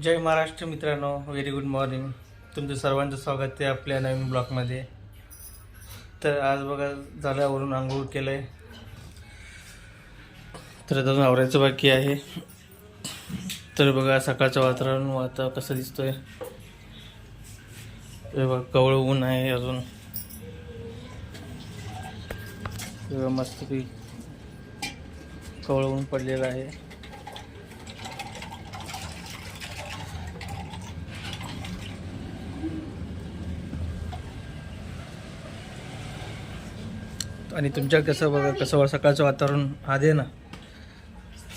जय महाराष्ट्र मित्रांनो very good morning तुमचं सर्वांचं स्वागत आहे आपल्या नवीन ब्लॉकमध्ये तर आज बघा झाल्यावरून आंघोळ केलं आहे तर अजून आवरायचं बाकी आहे. तर बघा सकाळचं वातावरण आता कसं दिसतोय. बघा कवळ ऊन आहे अजून. मस्त कवळ ऊन पडलेलं आहे. आणि तुमच्या कसं बघा कसं सकाळचं वातावरण आधी आहे ना.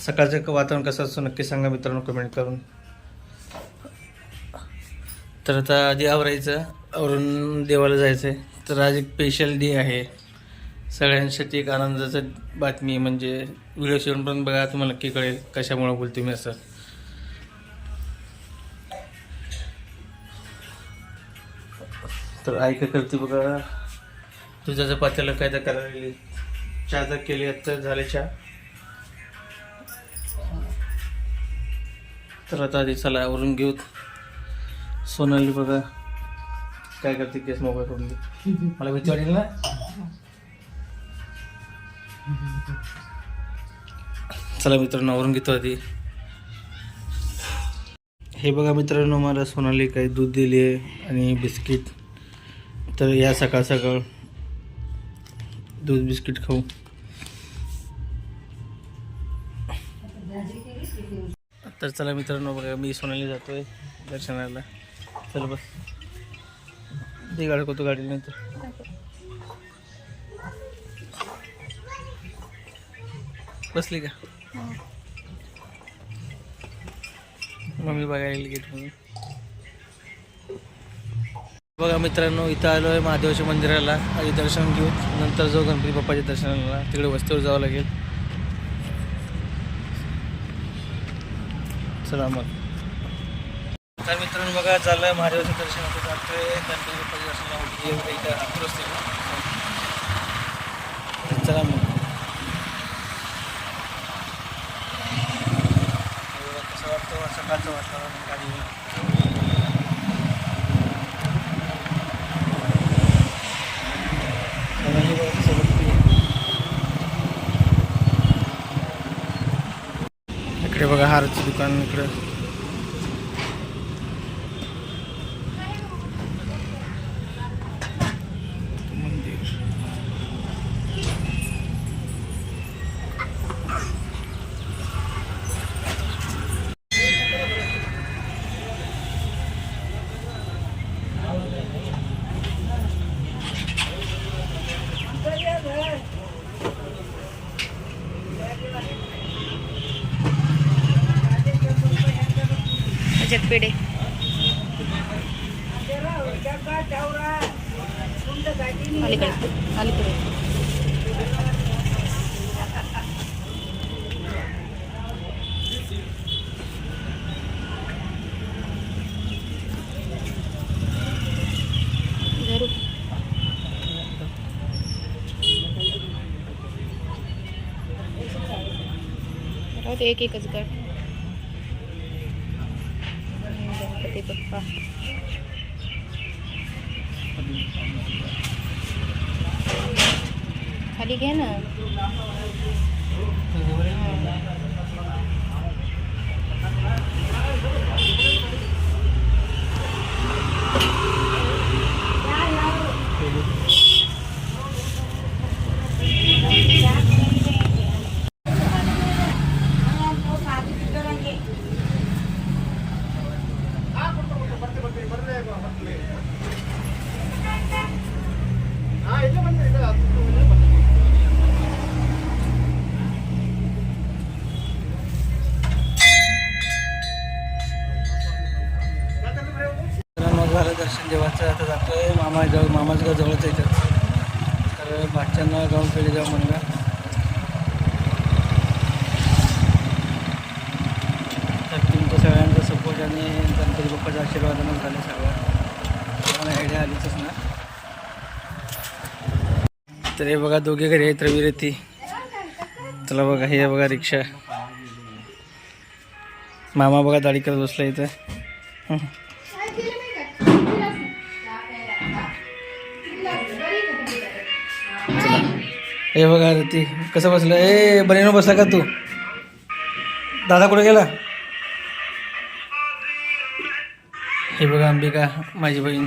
सकाळचं क- वातावरण कसं असतं नक्की सांगा मित्रांनो कमेंट करून. तर आता आधी आवरायचं. आवरून देवाला जायचं आहे तर आज एक स्पेशल डे आहे. सगळ्यांसाठी एक आनंदाचं बातमी म्हणजे व्हिडिओ शेवटपर्यंत बघा तुम्हाला नक्की कळेल कशामुळे बोलतो मी असं. तर ऐका करते बघा. तुझ्या पात्याला काय तर करायला चहा तर केली आता झाले चहा? तर आता आधी चला आवरून घेऊ. सोनाली बघा काय करते केस मोबाईल करून घे मला भीती वाटेल ना? चला मित्रांनो आवरून घेतो आधी. हे बघा मित्रांनो मला सोनाली काही दूध दिली आहे आणि बिस्किट. तर या सकाळ सकाळ दूध बिस्किट खाऊ. तर चला मित्रांनो बघा मी सोनाली जातोय दर्शनाला. चल बस. ते गाडी कोतो गाडी नाही तर. बसली का? मम्मी बघायला गेली म्हणून बघा मित्रांनो इथं आलो आहे महादेवाच्या मंदिराला. आधी दर्शन घेऊ. नंतर जाऊ गणपती बाप्पाच्या दर्शनाला. तिकडे वस्तीवर जावं लागेल. चला मग. तर मित्रांनो बघा चाललंय महादेवाचं दर्शन होतं जातोय. गणपती बाप्पाच्या दर्शनाला इथं अपूर असते तर चला मग एवढं कसं वाटतं सकाळचं वातावरण गाडीवर सोनाली बघा कसं बघते. इकडे बघा हारचं दुकान इकडे. त्याच्यात पेढे अलीकडे. अलीकडे राहू एक एकच गट. गणपती बाप्पा खाली घे ना मित्रांनो झालं दर्शन देवाचं आता जातो आहे मामा जवळ मामाचं गाव जवळच आहे तर भाच्यांना गाऊन खेळले जाऊ म्हणलं. तर तुमच्या सगळ्यांचा सपोर्ट आणि गणपती बाप्पाच्या आशीर्वादानं झालं सगळं. मला आयडिया आलीच ना तर हे बघा दोघे घरी आहेत रवी रेती. चला बघा हे बघा रिक्षा. मामा बघा दाढी करत बसला इथं. हे बघा ती कसं बसलं? ए बनेनो बसला का तू? दादा कुठे गेला? हे बघा अंबिका माझी बहीण.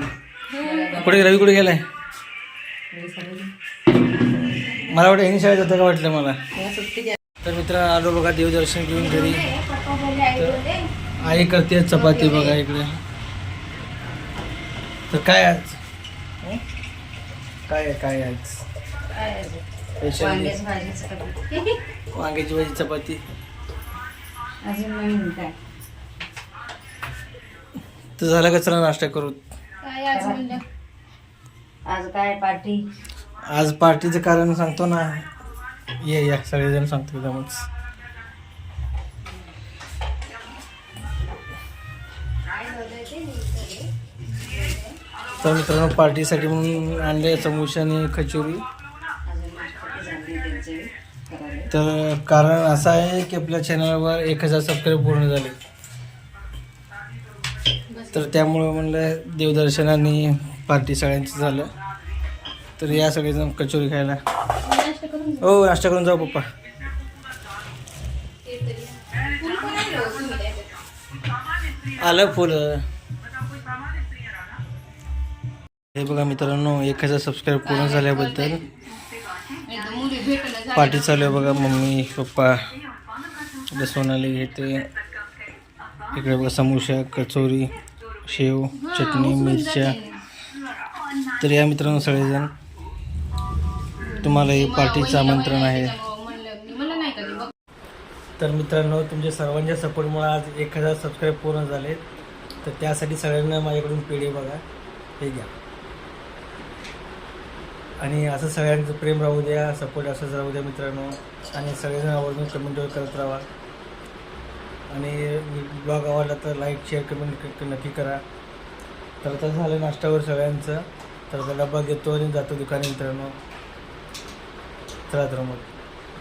कुठे रवी कुठे गेलाय? मला वाटतं यांनी शाळेत होतं का वाटलं मला? तर मित्र आलो बघा देवदर्शन घेऊन घरी. तर आई करते चपाती बघा इकडे. तर काय आज? काय आहे काय आहे आज? स्पेशल वांग्याची भाजी चपाती. तर झालं का चला नाश्ता करू काय आज म्हणलं? आज काय पार्टी? आज पार्टीचं कारण सांगतो ना. ये या सगळेजण सांगतो एकदमच तर मित्रांनो पार्टीसाठी म्हणून आणले समोसे आणि कचोरी तर कारण असं आहे की आपल्या चॅनलवर एक हजार सबस्क्राईब पूर्ण झाले. तर त्यामुळं म्हणलं देवदर्शन आणि पार्टी सगळ्यांचं झालं. तर या सगळेजण कचोरी खायला. हो नाश्ता करून जाऊ पप्पा. फुल आलं फुलं. हे बघा मित्रांनो एक हजार सबस्क्राईब पूर्ण झाल्याबद्दल पार्टी चालू आहे बघा मम्मी पप्पा. इकडे सोनाली घेते. इकडे बघा समोसा कचोरी शेव चटणी मिरच्या. तर या मित्रांनो सगळेजण तुम्हाला हे पार्टीचं आमंत्रण आहे. तर मित्रांनो तुमच्या सर्वांच्या सपोर्टमुळे आज एक हजार सबस्क्राईब पूर्ण झाले तर त्यासाठी सगळ्यांना माझ्याकडून पेढे बघा. हे घ्या. आणि असं सगळ्यांचं प्रेम राहू द्या सपोर्ट असंच राहू द्या मित्रांनो. आणि सगळेजण आवर्जून कमेंट करत राहा. आणि ब्लॉग आवडला तर लाईक शेअर कमेंट नक्की करा. तर आता झालं नाश्त्यावर सगळ्यांचं. तर आता डब्बा घेतो आणि जातो दुकानी मित्रांनो. चला तर मग.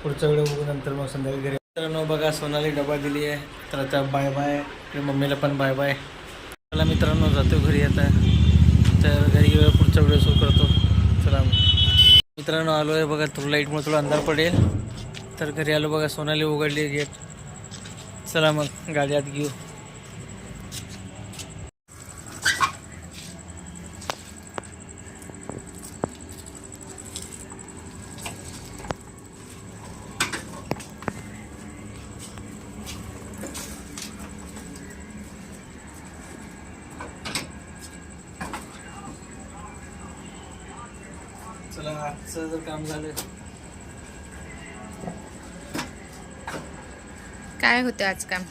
पुढच्या वेळी बघू नंतर मग संध्याकाळी घरी. मित्रांनो बघा सोनाली डबा दिली आहे. तर आता बाय बाय मम्मीला पण बाय बाय चला मित्रांनो जातो घरी आता. तर घरी पुढच्या वेळेस सुरू करतो. चला मित्रांनो आलो आहे बघा थोडं लाईटमुळे थोडा अंधार पडेल. तर घरी आलो बघा सोनाली उघडली गेट चला मग गाडी आत घेऊ. आजचं जर काम झालं. काय होतं आज काम?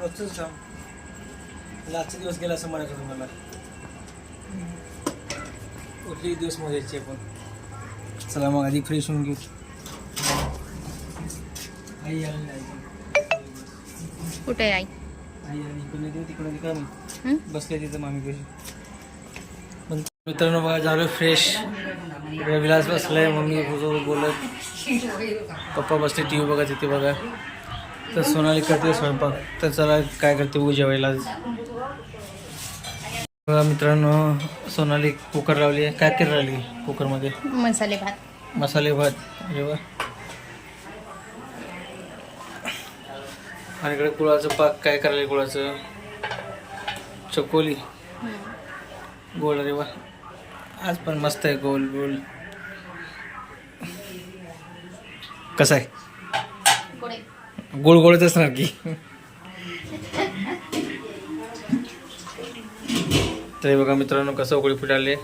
रोजचंच काम. आजचा दिवस गेला असं म्हणायचं तुम्हाला उरली दिवस मोजायचे पण. चला मग आधी फ्रेश होऊन घेऊ. आई आली नाही. कुठे आहे आई? आई आली इकडे तिकडे हं? बसले तिथं मामी कशी मित्रांनो बघा झालं फ्रेश विलास बसलाय मम्मी बोलत. पप्पा बसले टी व्ही बघा तिथे बघा. तर सोनाली करते स्वयंपाक. तर चला काय करते बघू जेवायला बघा मित्रांनो सोनाली कुकर लावली आहे. काय केलं राहिली कुकरमध्ये? मसाले भात. मसाले भात. अरे वा. आणि इकडे गुळाचं पाक काय करायला गुळाचं? चकोली. गोल अरे वा. आज पण मस्त आहे गोल गोल. कसं आहे? गोल गोलच असणार की. तर बघा मित्रांनो कसं उकळी फुटाले